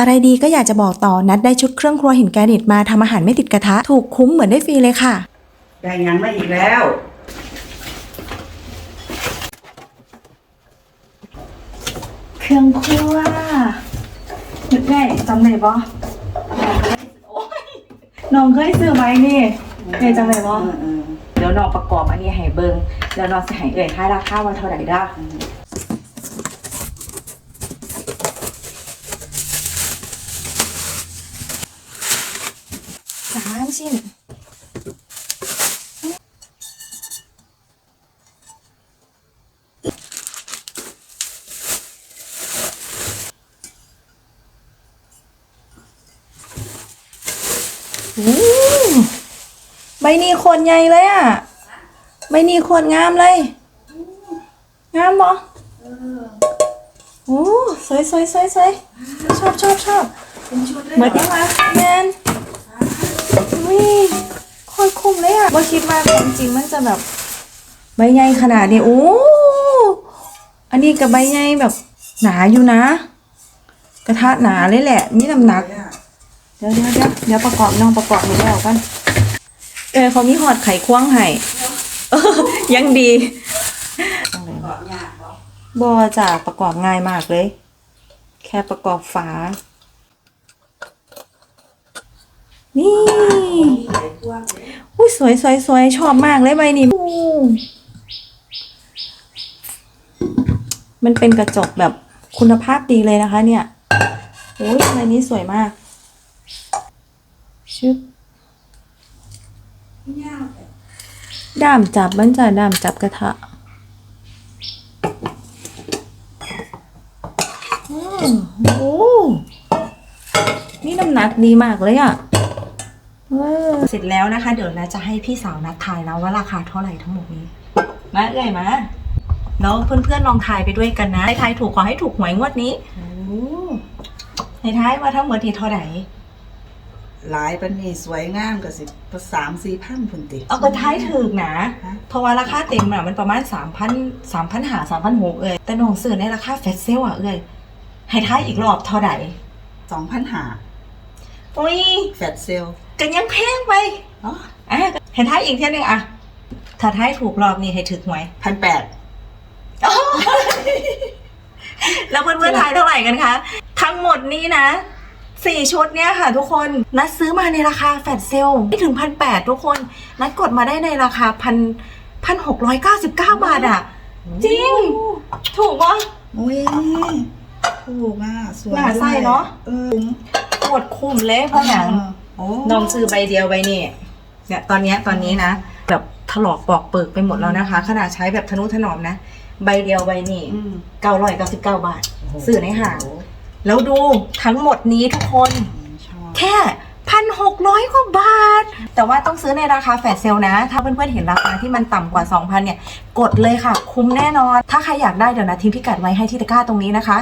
อะไรดีก็อยากจะบอกต่อนัดได้ชุดเครื่องครัวหินแกรนิตมาทำอาหารไม่ติดกระทะถูกคุ้มเหมือนได้ฟรีเลยค่ะ ได้ยังมาอีกแล้ว เครื่องครัวนึกได้จำได้ปะน้องเคยซื้อไหมนี่เคยจำได้ปะเออเออเดี๋ยวน้องประกอบอันนี้ให้เบิงแล้วน้องจะให้เอ่ยค่าราคาว่าเท่าไหร่ด้า สามชิ้นอู้ใบนี้โคนใหญ่เลยอะ ใบนี้โคนงามเลย งามบ่โอ้สวยสวยสวยสวยชอบชอบชอบเป็นชุดเลยเหมือนยังมาแมนวิ โคตรคุ้มเลยอะบ่คิดว่าความจริงมันจะแบบใบใหญ่ขนาดนี้โอ้อันนี้กับใบใหญ่แบบหนาอยู่นะ กระทะหนาเลยแหละ มีน้ำหนัก เดี๋ยวเดี๋ยวเดี๋ยวเดี๋ยวประกอบน้องประกอบให้แล้วกัน เออเขามีหอดไข่ควงให้ยังดีเกาะยากเหรอบอจะประกอบง่ายมากเลย แค่ประกอบฝา นี่ มีหลายพวกเลยอุ้ยสวยสวยสวยชอบมากเลยใบนี้อู้มันเป็นกระจกแบบคุณภาพดีเลยนะคะ เนี่ยโอ้ยใบนี้สวยมากชึบยากแต่ด้ามจับมันจะด้ามจับกระทะอืมโอ้นี่น้ำหนักดีมากเลยอะ่ะ เออเสร็จแล้วนะคะ เดี๋ยวนะจะให้พี่สาวนัดทายแล้วว่าราคาเท่าไหร่ทั้งหมดนี้ มาเอ่ยมาแล้วเพื่อนๆลองทายไปด้วยกันนะให้ทายถูกขอให้ถูกหวยงวดนี้โอ้ให้ทายว่าทั้งหมดที่เท่าไหร่หลายปันนี่สวยงามก็สิประสามสี่พันพุ่นติเอาก็ทายถูกนะฮะเพราะว่าราคาเต็มอะมันประมาณสามพันสามพันหาสามพันหกเอ้ยแต่น้องซื้อในราคาแฟชเซลอะเอ้ยให้ท้ายอีกรอบเท่าไหร่สองพันหาอุ้ยแฟดเซล กันยังแพงไปเนาะอะให้ท้ายอีกเที่ยหนึงอะถ้าท้ายถูกรอบนี้ให้ถึกหวยพันแปดแล้วเพื่อนๆทายเท่าไหร่กันคะ ทั้งหมดนี้นะสี่ชุดเนี้ยค่ะทุกคนนัดซื้อมาในราคาแฟลตเซลไม่ถึงพันแปดทุกคน นัดกดมาได้ในราคาพันพันหกร้อยเก้าสิบเก้าบาทอะจริง ถูกปะอุ้ยถูกอะสวยหน้าไส้เนอะเออหมดคุ้มเลยเพราะอย่างโอ้ น้องซื้อใบเดียวใบนี่เนี่ยตอนเนี้ยตอนนี้นะแบบถลอกปอกเปิกไปหมดแล้วนะคะ ขนาดใช้แบบทนุถนอมนะ ใบเดียวใบนี่อืมเก้าร้อยเก้าสิบเก้าบาทโโหซื้อในห้างแล้วดูทั้งหมดนี้ทุกคนชอบแค่พันหกร้อยกว่าบาท แต่ว่าต้องซื้อในราคาแฟลชเซลนะ ถ้าเพื่อนๆเห็นราคาที่มันต่ำกว่า 2,000 เนี่ย กดเลยค่ะ คุ้มแน่นอน ถ้าใครอยากได้เดี๋ยวนะทิ้งพิกัดไว้ให้ที่ตะกร้าตรงนี้นะคะ